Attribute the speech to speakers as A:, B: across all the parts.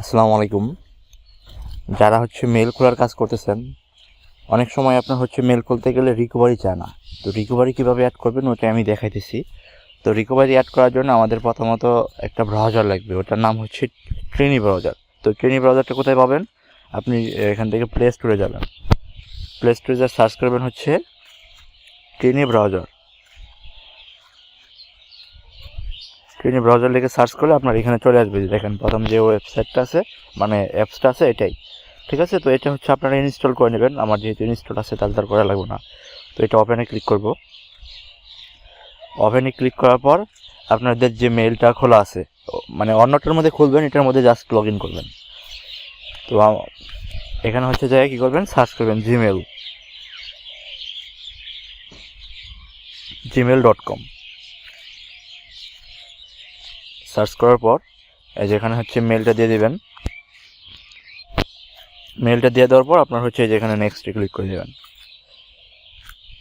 A: আসসালামু আলাইকুম। যারা হচ্ছে মেল খোলার কাজ করতেছেন, অনেক সময় আপনার হচ্ছে মেল খুলতে গেলে রিকভারি চায় না। তো রিকভারি কীভাবে অ্যাড করবেন ওটা আমি দেখাইতেছি। তো রিকভারি অ্যাড করার জন্য আমাদের প্রথমত একটা ব্রাউজার লাগবে, ওটার নাম হচ্ছে ট্রেনি ব্রাউজার তো ট্রেনি ব্রাউজারটা কোথায় পাবেন? আপনি এখান থেকে প্লে স্টোরে যাবেন। প্লে স্টোরে যা সার্চ করবেন হচ্ছে ট্রেনি ব্রাউজার ট্রেনি ব্রাউজার লিখে সার্চ করলে আপনার এখানে চলে আসবে যে দেখেন প্রথম যে ওয়েবসাইটটা আছে মানে অ্যাপসটা আছে এটাই। ঠিক আছে? তো এটা হচ্ছে আপনারা ইনস্টল করে নেবেন। আমার যেহেতু ইনস্টল আছে, তাহলে তার করা লাগবে না। তো এটা ওপেনে ক্লিক করব। ওপেনে ক্লিক করার পর আপনাদের যে মেলটা খোলা আছে মানে অন্যটার মধ্যে খুলবেন, এটার মধ্যে জাস্ট লগ ইন করবেন। তো এখানে হচ্ছে জায়গায় কী করবেন? সার্চ করবেন Gmail Gmail dot com search করার পর, এই যে এখানে হচ্ছে মেলটা দিয়ে দেবেন। মেলটা দিয়ে দেওয়ার পর আপনার হচ্ছে এই যে এখানে নেক্সটে ক্লিক করে দেবেন।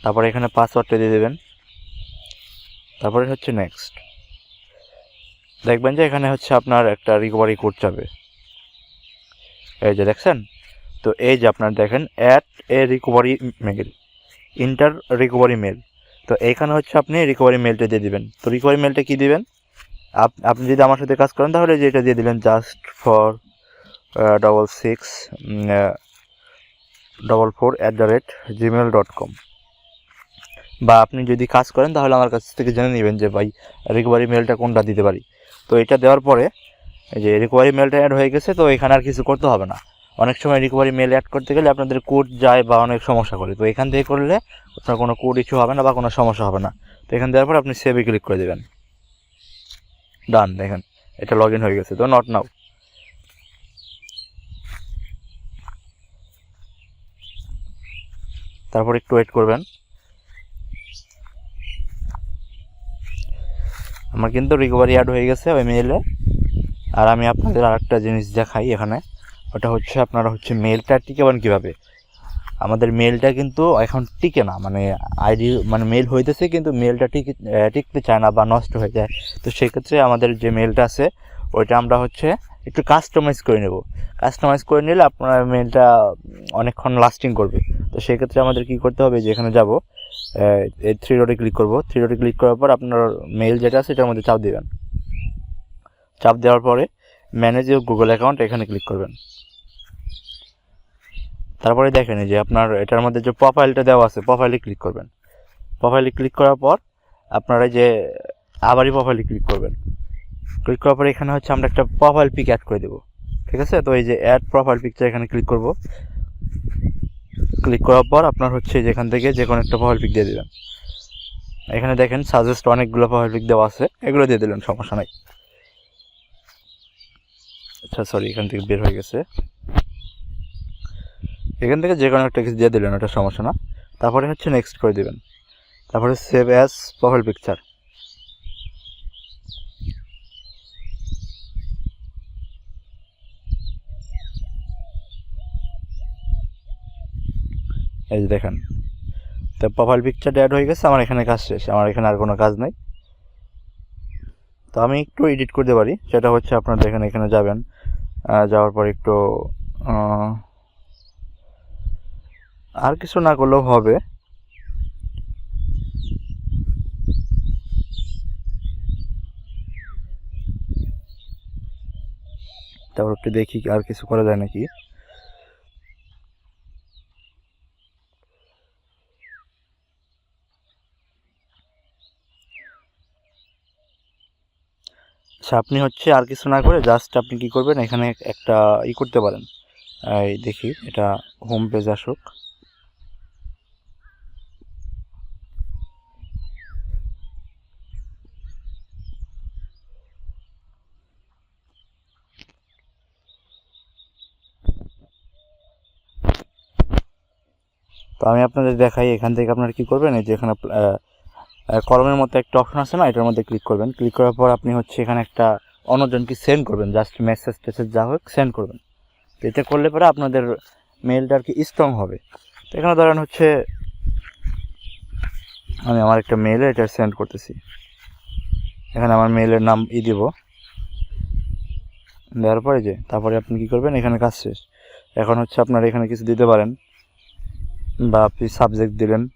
A: তারপরে এখানে পাসওয়ার্ডটা দিয়ে দেবেন। তারপরে হচ্ছে নেক্সট দেখবেন যে এখানে হচ্ছে আপনার একটা রিকভারি কোড যাবে। এই যে দেখছেন? তো এই যে আপনার দেখেন add a recovery mail enter recovery mail তো এইখানে হচ্ছে আপনি রিকভারি মেলটা দিয়ে দেবেন। তো রিকভারি মেলটা কী দিবেন? আপনি যদি আমার সাথে কাজ করেন, তাহলে যে এটা দিয়ে দিলেন just four double six double four at the rate Gmail dot com বা আপনি যদি কাজ করেন, তাহলে আমার কাছ থেকে জেনে নেবেন যে, ভাই রিকভারি মেলটা কোনটা দিতে পারি। তো এটা দেওয়ার পরে যে রিকভারি মেলটা অ্যাড হয়ে গেছে, তো এখানে আর কিছু করতে হবে না। অনেক সময় রিকভারি মেল অ্যাড করতে গেলে আপনাদের কোড যায় বা অনেক সমস্যা করে। তো এখান থেকে করলে আপনার কোনো কোড ইস্যু হবে না বা কোনো সমস্যা হবে না। তো এখান দেওয়ার পর আপনি সেভে ক্লিক করে দেবেন। ডান দেখেন। এটা লগ হয়ে গেছে, তো নট নাও তারপর একটু ওয়েট করবেন। আমার কিন্তু রিকভারি অ্যাড হয়ে গেছে ওই মেইলে আর আমি আপনাদের আর একটা জিনিস দেখাই এখানে। ওটা হচ্ছে আপনারা হচ্ছে মেলটা টিকাবেন কীভাবে? আমাদের মেলটা কিন্তু এখন টিকে না। মানে আইডি মানে মেল হইতেছে কিন্তু মেলটা টিকে টিকতে চায় না বা নষ্ট হয়ে যায়। তো সেক্ষেত্রে আমাদের যে মেলটা আছে, ওইটা আমরা হচ্ছে একটু কাস্টমাইজ করে নেব। কাস্টমাইজ করে নিলে আপনার মেলটা অনেকক্ষণ লাস্টিং করবে। তো সেক্ষেত্রে আমাদের কি করতে হবে, যে এখানে যাব এই থ্রি ডটে ক্লিক করব। থ্রি ডটে ক্লিক করার পর আপনার মেল যেটা আছে, এটার মধ্যে চাপ দেবেন। চাপ দেওয়ার পরে ম্যানেজ ইউর গুগল অ্যাকাউন্ট এখানে ক্লিক করবেন। তারপরে দেখেন যে আপনার এটার মধ্যে যে প্রোফাইলটা দেওয়া আছে প্রোফাইলে ক্লিক করবেন। প্রোফাইলে ক্লিক করার পর আপনারা যে আবারই প্রোফাইলে ক্লিক করবেন। ক্লিক করার পর এখানে হচ্ছে আমরা একটা প্রোফাইল পিক অ্যাড করে দেবো। ঠিক আছে? তো এই যে অ্যাড প্রোফাইল পিকচার এখানে ক্লিক করব। ক্লিক করার পর আপনার হচ্ছে যেখান থেকে যে কোনো একটা প্রোফাইল পিক দিয়ে দেবেন। এখানে দেখেন সাজেস্ট অনেকগুলো প্রোফাইল পিক দেওয়া আছে। এগুলো দিয়ে দিলেন, সমস্যা নাই। আচ্ছা সরি এখান থেকে বের হয়ে গেছে। এখান থেকে যে কোনো একটা কিছু দিয়ে দিলেন, ওটা সমস্যা না। তারপরে হচ্ছে নেক্সট করে দেবেন। তারপরে সেভ অ্যাজ প্রোফাইল পিকচার এই যে দেখেন, তো প্রোফাইল পিকচার অ্যাড হয়ে গেছে, আমার এখানে কাজ শেষ, আমার এখানে আর কোনো কাজ নেই। তো আমি একটু এডিট করতে পারি, সেটা হচ্ছে আপনার দেখেন এখানে যাবেন যাওয়ার পর একটু আর কিছু না করলেও হবে। তারপর একটু দেখি আর কিছু করা যায় নাকি। আচ্ছা আপনি হচ্ছে আর কিছু না করে জাস্ট আপনি কি করবেন? এখানে একটা ই করতে পারেন। এই দেখি, এটা হোম পেজ আসুক। তো আমি আপনাদের দেখাই এখান থেকে আপনারা কী করবেন? এই যে এখানে কলমের মতো একটা অপশন আছে না? এটার মধ্যে ক্লিক করবেন। ক্লিক করার পর আপনি হচ্ছে এখানে একটা অন্যজনকে সেন্ড করবেন। জাস্ট মেসেজ টেসেজ যা হোক সেন্ড করবেন। তো এটা করলে পরে আপনাদের মেলটা আর কি স্ট্রং হবে। তো এখানে ধরেন হচ্ছে, আমি আমার একটা মেলে এটা সেন্ড করতেছি। এখানে আমার মেলের নাম ই দিব। দেওয়ার পরে যে, তারপরে আপনি কী করবেন? এখানে কাজ শেষ। এখন হচ্ছে আপনার এখানে কিছু দিতে পারেন। বা আপনি সাবজেক্ট দিলেন।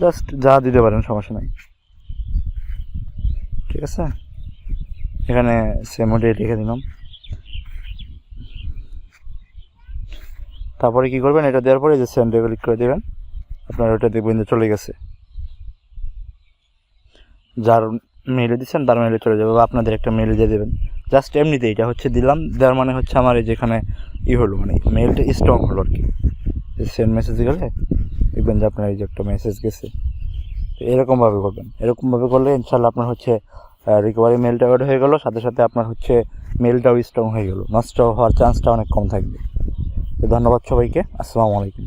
A: জাস্ট যা দিতে পারেন, সমস্যা নাই। ঠিক আছে? এখানে সেমোডে লিখে দিলাম। তারপরে কি করবেন? এটা দেওয়ার পরে যে সেন্ডে ক্লিক করে দেবেন। আপনার ওটা দেখবেন যে চলে গেছে। যার মেলে দিচ্ছেন, তার মেলে চলে যাবে বা আপনাদের একটা মেলে দিয়ে দেবেন। জাস্ট এমনিতে এটা হচ্ছে দিলাম। দেওয়ার মানে হচ্ছে আমার এই যেখানে ই হলো মানে মেলটা স্ট্রং হলো আর কি। সেন্ড মেসেজ গেলে, দেখবেন যে আপনার এই যে একটা মেসেজ গেছে। তো এরকমভাবে করবেন। এরকমভাবে করলে ইনশাল্লাহ আপনার হচ্ছে রিকভারি মেলটা অ্যাড হয়ে গেলো, সাথে সাথে আপনার হচ্ছে মেলটাও স্ট্রং হয়ে গেলো। নষ্ট হওয়ার চান্সটা অনেক কম থাকবে। তো ধন্যবাদ সবাইকে। আসসালামু আলাইকুম।